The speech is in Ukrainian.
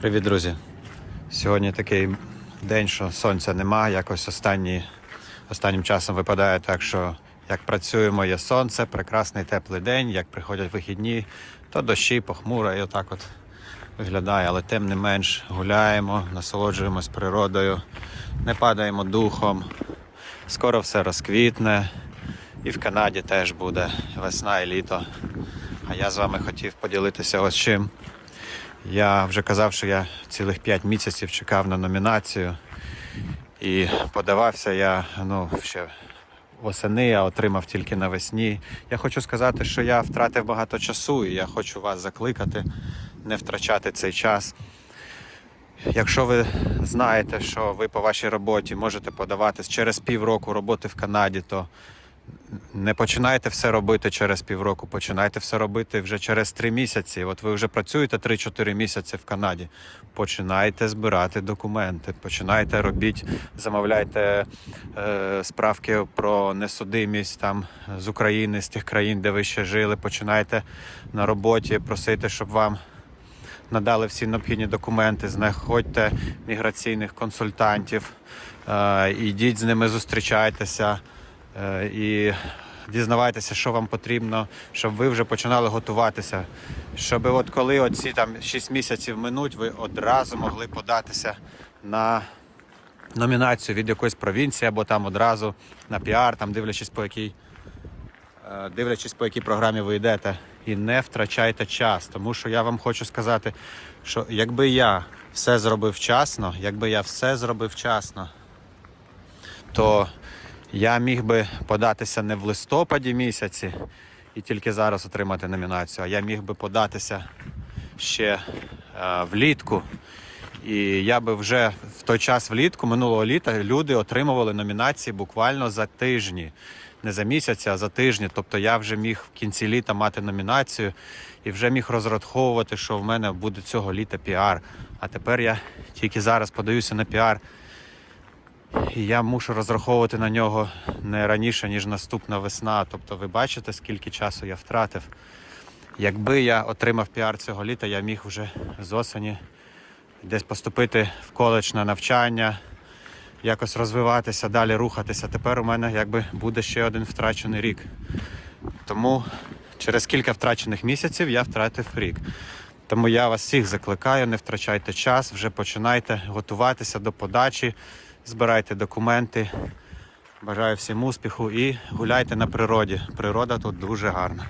Привіт, друзі! Сьогодні такий день, що сонця нема. Якось останні, останнім часом випадає так, що як працюємо, є сонце, прекрасний теплий день, як приходять вихідні, то дощі, похмуро, і отак от виглядає. Але тим не менш гуляємо, насолоджуємось природою, не падаємо духом. Скоро все розквітне. І в Канаді теж буде весна і літо. А я з вами хотів поділитися ось чим. Я вже казав, що я цілих 5 місяців чекав на номінацію. І подавався я ну, ще восени, а отримав тільки навесні. Я хочу сказати, що я втратив багато часу, і я хочу вас закликати не втрачати цей час. Якщо ви знаєте, що ви по вашій роботі можете подаватись через півроку роботи в Канаді, то не починайте все робити через півроку, починайте все робити вже через три місяці. От ви вже працюєте 3-4 місяці в Канаді. Починайте збирати документи, починайте робіть, замовляйте е, справки про несудимість там з України, з тих країн, де ви ще жили. Починайте на роботі просити, щоб вам надали всі необхідні документи, знаходьте міграційних консультантів, е, ідіть з ними, зустрічайтеся і дізнавайтеся, що вам потрібно, щоб ви вже починали готуватися. Щоб от коли оці там 6 місяців минуть, ви одразу могли податися на номінацію від якоїсь провінції або там одразу на піар, там дивлячись по якій Е, дивлячись по якій програмі ви йдете, і не втрачайте час. Тому що я вам хочу сказати, що якби я все зробив вчасно, якби я все зробив вчасно, то я міг би податися не в листопаді місяці і тільки зараз отримати номінацію, а я міг би податися ще е, влітку. І я би вже в той час влітку, минулого літа, люди отримували номінації буквально за тижні. Не за місяць, а за тижні. Тобто я вже міг в кінці літа мати номінацію і вже міг розраховувати, що в мене буде цього літа піар. А тепер я тільки зараз подаюся на піар. Я мушу розраховувати на нього не раніше, ніж наступна весна. Тобто, ви бачите, скільки часу я втратив. Якби я отримав піар цього літа, я міг вже з осені десь поступити в коледж на навчання, якось розвиватися, далі рухатися. Тепер у мене якби буде ще один втрачений рік. Тому через кілька втрачених місяців я втратив рік. Тому я вас всіх закликаю, не втрачайте час, вже починайте готуватися до подачі, збирайте документи. Бажаю всім успіху і гуляйте на природі. Природа тут дуже гарна.